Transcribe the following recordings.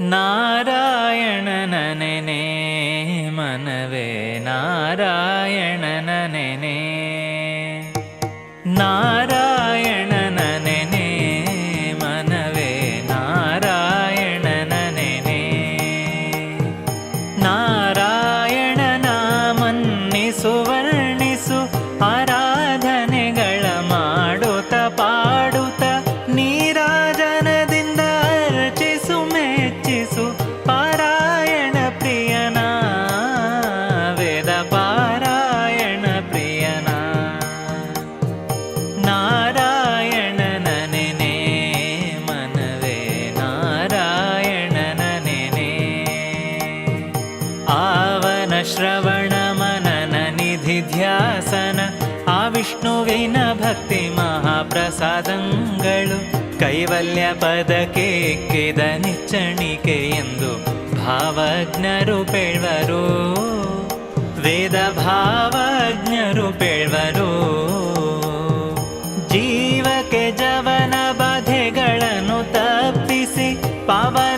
ನಾರಾಯಣನ ನೆನೆ ಮನವೇ ನಾರಾಯಣನ ಮಹಾಪ್ರಸಾದಂಗಳು ಕೈವಲ್ಯ ಪದ ಕೆದ ನಿಚ್ಚಣಿಕೆ ಎಂದು ಭಾವಜ್ಞರು ಪೇಳ್ವರು. ವೇದ ಭಾವಜ್ಞರು ಪೇಳ್ವರು. ಜೀವಕ್ಕೆ ಜವನ ಬಾಧೆಗಳನ್ನು ತಪ್ಪಿಸಿ ಪಾವನ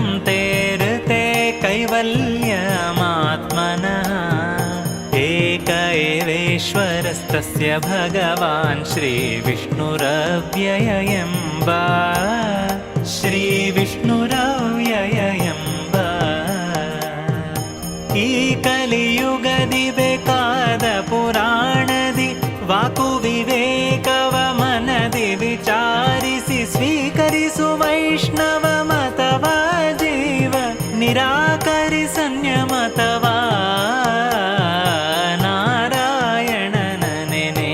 ते ऋते कैवल्यमात्मनः। एक एवेश्वरस्तस्य भगवान् श्रीविष्णुरव्ययम् वा। श्रीविष्णुरव्यय ಜೀವ ನಿರಾಕರಿ ಸಂಯಮತವ ನಾರಾಯಣನ ನೆನೆ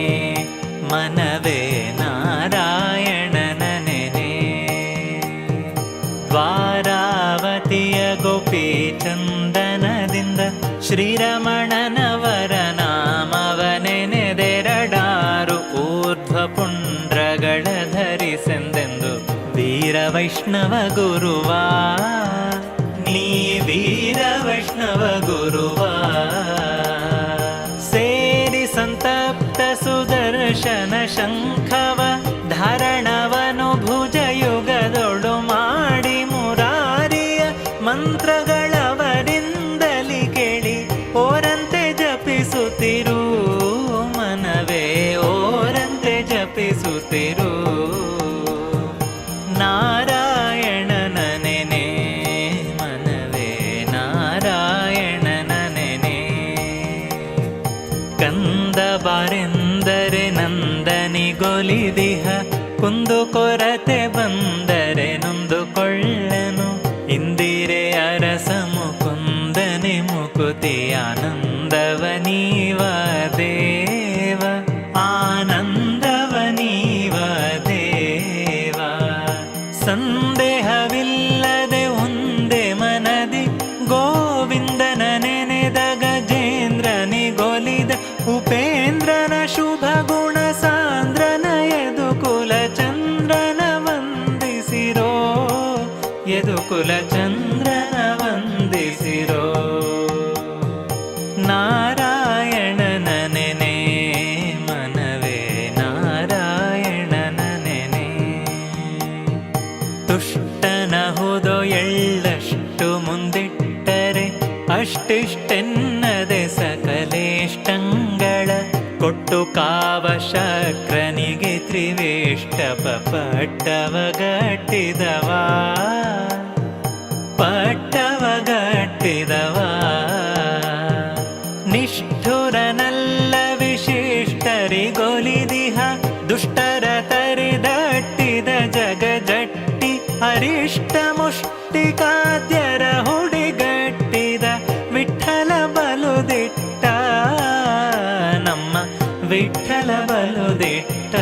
ಮನವೇ ನಾರಾಯಣನ ನೆನೆ ದ್ವಾರಾವತಿಯ ಗೋಪಿ ಚಂದನದಿಂದ ಶ್ರೀರಮಣನವರ ನಾಮವನೆನೆದೆರಡಾರು ಊರ್ಧ್ವ ಪುಂಡ್ರಗಳ ಧರಿಸೆಂದೆಂದು ವೀರ ವೈಷ್ಣವ ಗುರುವ ನೀ ವೀರ ವೈಷ್ಣವ ಗುರುವ. ಸೇರಿ ಸಂತಪ್ತ ಸುದರ್ಶನ ಶಂಖವ ಧಾರಣವನು ಭುಜಯುಗದೊಳು ಮಾಡಿ ಮುರಾರಿಯ ಮಂತ್ರಗಳವರಿಂದಲಿ ನಂದನಿಗೊಲಿದಿಹ ಕುಂದು ಕೊರತೆ ಬಂದರೆ ಅಷ್ಟಿಷ್ಟೆನ್ನದೆ ಸಕಲೇಷ್ಟಂಗಳ ಕೊಟ್ಟು ಕಾವ ಶಕ್ರನಿಗೆ ತ್ರಿವೇಷ್ಟಪ ಪಟ್ಟವ ಗಟ್ಟಿದವಾ ಪಟ್ಟವ ಗಟ್ಟಿದವಾ ನಿಷ್ಠುರನಲ್ಲ ವಿಶಿಷ್ಟರಿಗೊಲಿದಿಹ, ದುಷ್ಟರ ತರಿದಟ್ಟಿದ ಜಗ ಜಟ್ಟಿ ಅರಿಷ್ಟ ಮುಷ್ಟಿಕಾದ್ಯರ ವಿಠಲ ಬಲುದಿಟ್ಟ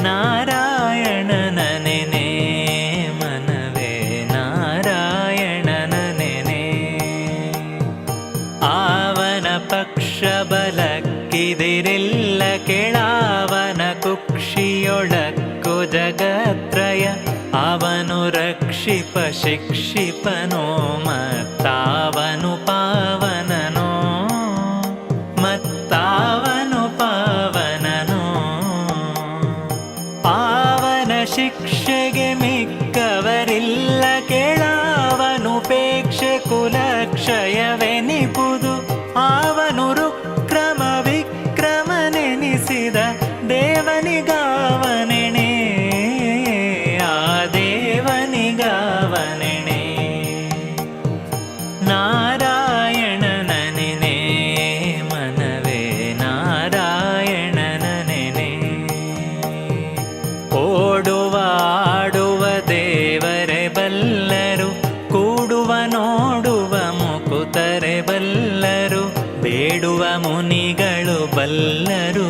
ನಾರಾಯಣನ ಮನವೇ, ನಾರಾಯಣನ ನೆನೆ. ಆವನ ಪಕ್ಷ ಬಲಕ್ಕಿದಿರಿಲ್ಲ ಕೆಳಾವನ ಕುಕ್ಷಿಯೊಳಕ್ಕು ಜಗತ್ರಯ. ಅವನು ರಕ್ಷಿಪ, ಶಿಕ್ಷಿಪನೋ ಮನ ಕುಲಕ್ಷಯವೆನಿಪುದು ಆವನು ಬೇಡುವ ಮುನಿಗಳು ಬಲ್ಲರು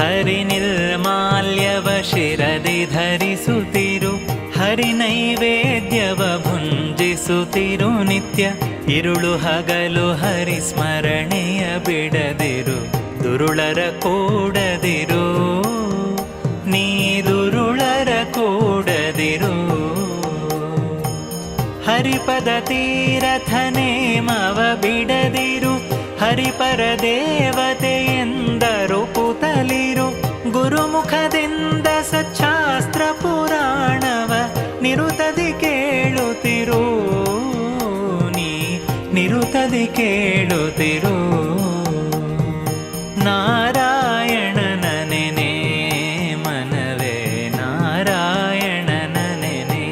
ಹರಿ ನಿರ್ಮಾಲ್ಯವ ಶಿರದಿ ಧರಿಸುತ್ತಿರು, ಹರಿ ನೈವೇದ್ಯವ ಭುಂಜಿಸುತ್ತಿರು ನಿತ್ಯ. ಇರುಳು ಹಗಲು ಹರಿ ಸ್ಮರಣೆಯ ಬಿಡದಿರು, ದುರುಳರ ಕೂಡದಿರು. ನೀ ದುರುಳರ ಕೂಡದಿರು. ಹರಿಪದ ತೀರಥನೇಮವ ಬಿಡದಿರು, ಹರಿಪರ ದೇವತೆ ಗುರುಮುಖದಿಂದ ಸಚ್ಛಾಸ್ತ್ರ ಪುರಾಣವ ನಿರುತದಿ ಕೇಳುತ್ತಿರೋ ನೀ ನಿರುತದಿ ಕೇಳುತ್ತಿರು. ನಾರಾಯಣನ ನೆನೆ ಮನವೇ, ನಾರಾಯಣನ ನೆನೆ.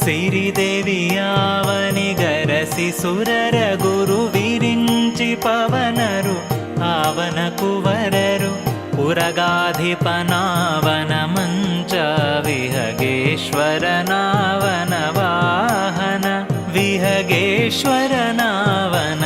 ಸಿರಿದೇವಿಯಾವನಿಗರಸಿ ಸುರರ ಗುರು ವಿರಿಂಚಿ ಪವನರು, ಆವನ ಕುವರರು गाधिपनावनमुञ्च विहगेश्वरनावनवाहन। विहगेश्वरनावन